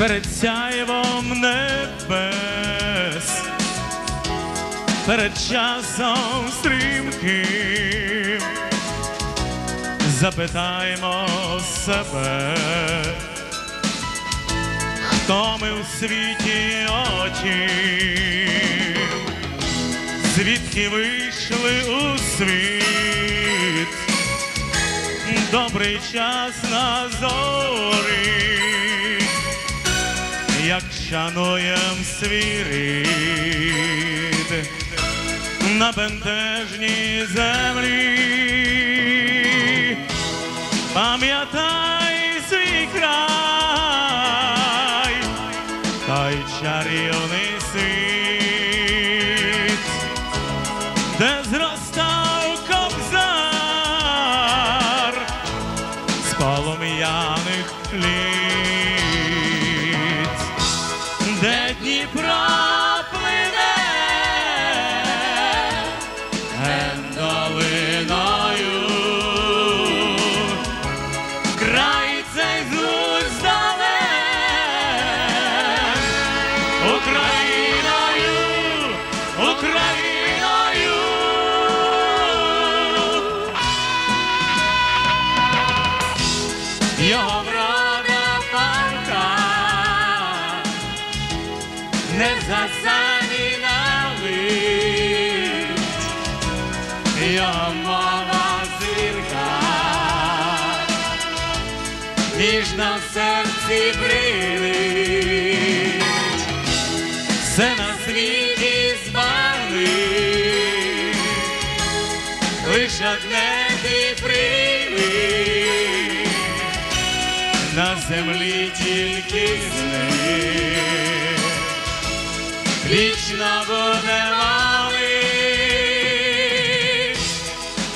перед сяєвом небес, перед часом стрімким, запитаємо себе, хто ми у світі очі, звідки вийшли у світ, добрий час на зорі, як шануєм свій рід на бентежній землі. Пам'ятай свій край, та й чарівний світ, де зростав кобзар з полум'яних літ, не засаніна лить, його мова зірка, ніжна в серці брилить, все на світі збавить, лиш одне ти прийми, на землі тільки з ним вічно буде малий,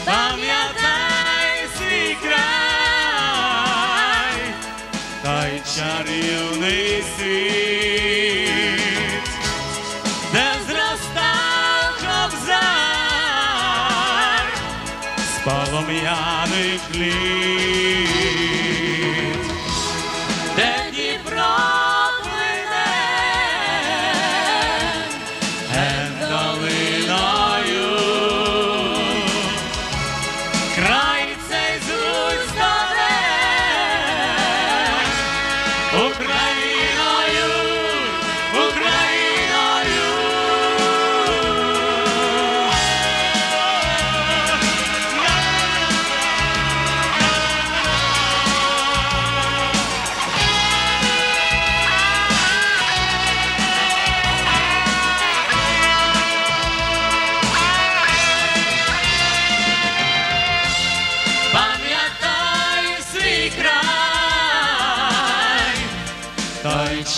пам'ятай свій край, та й чарівний світ, де зростав кобзар з полум'яних літ,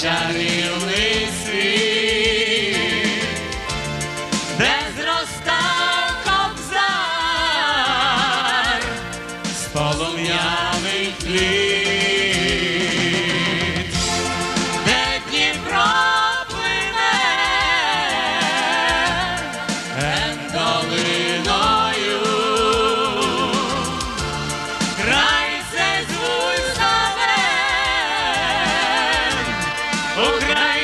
чарівний світ, де зростав кобзар з полум'яний літ, Ukraine.